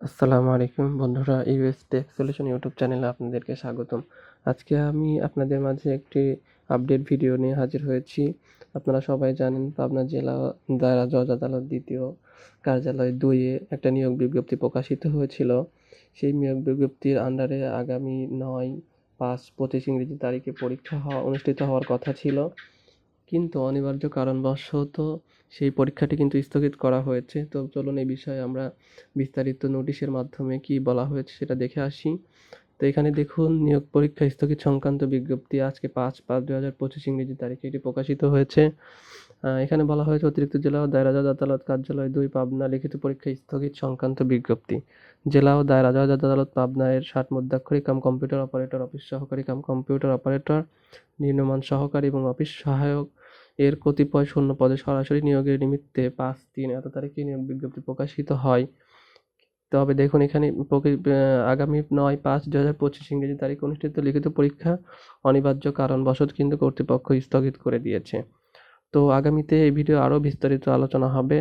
আসসালামু আলাইকুম বন্ধুরা, ইউএস টেক সলিউশন ইউটিউব চ্যানেলে আপনাদেরকে স্বাগতম। আজকে আমি আপনাদের মাঝে একটি আপডেট ভিডিও নিয়ে হাজির হয়েছি। আপনারা সবাই জানেন পাবনা জেলা দায়রা জজ আদালত দ্বিতীয় কার্যালয় দুইয়ে একটা নিয়োগ বিজ্ঞপ্তি প্রকাশিত হয়েছিল। সেই নিয়োগ বিজ্ঞপ্তির আন্ডারে আগামী নয় পাঁচ পঁচিশ ইংরেজি তারিখে পরীক্ষা হওয়া, অনুষ্ঠিত হওয়ার কথা ছিল। কিন্তু অনিবার্য কারণবশত সেই পরীক্ষাটি কিন্তু স্থগিত করা হয়েছে। তো চলুন এই বিষয়ে আমরা বিস্তারিত নোটিশের মাধ্যমে কি বলা হয়েছে সেটা দেখে আসি। তো এখানে দেখুন, নিয়োগ পরীক্ষা স্থগিত সংক্রান্ত বিজ্ঞপ্তি আজকে পাঁচ পাঁচ দু হাজার পঁচিশ ইংরেজি তারিখে এটি প্রকাশিত হয়েছে। এখানে বলা হয়েছে, অতিরিক্ত জেলা ও দায়রা জজ আদালত কার্যালয় দুই পাবনা লিখিত পরীক্ষা স্থগিত সংক্রান্ত বিজ্ঞপ্তি। জেলা ও দায়রা জজ আদালত পাবনা এর ষাট মুদ্রাক্ষরিক কাম কম্পিউটার অপারেটর, অফিস সহকারী কাম কম্পিউটার অপারেটর, নিম্নমান সহকারী এবং অফিস সহায়ক এর কতিপয় শূন্য পদে সরাসরি নিয়োগের নিমিত্তে পাঁচ, তিন, এত তারিখে নিয়োগ বিজ্ঞপ্তি প্রকাশিত হয়। তবে দেখুন, এখানে আগামী নয়, পাঁচ দু হাজার পঁচিশ ইংরেজি তারিখ অনুষ্ঠিত লিখিত পরীক্ষা অনিবার্য কারণবশত কিন্তু কর্তৃপক্ষ স্থগিত করে দিয়েছে। তো আগামীতে এই ভিডিও আরও বিস্তারিত আলোচনা হবে।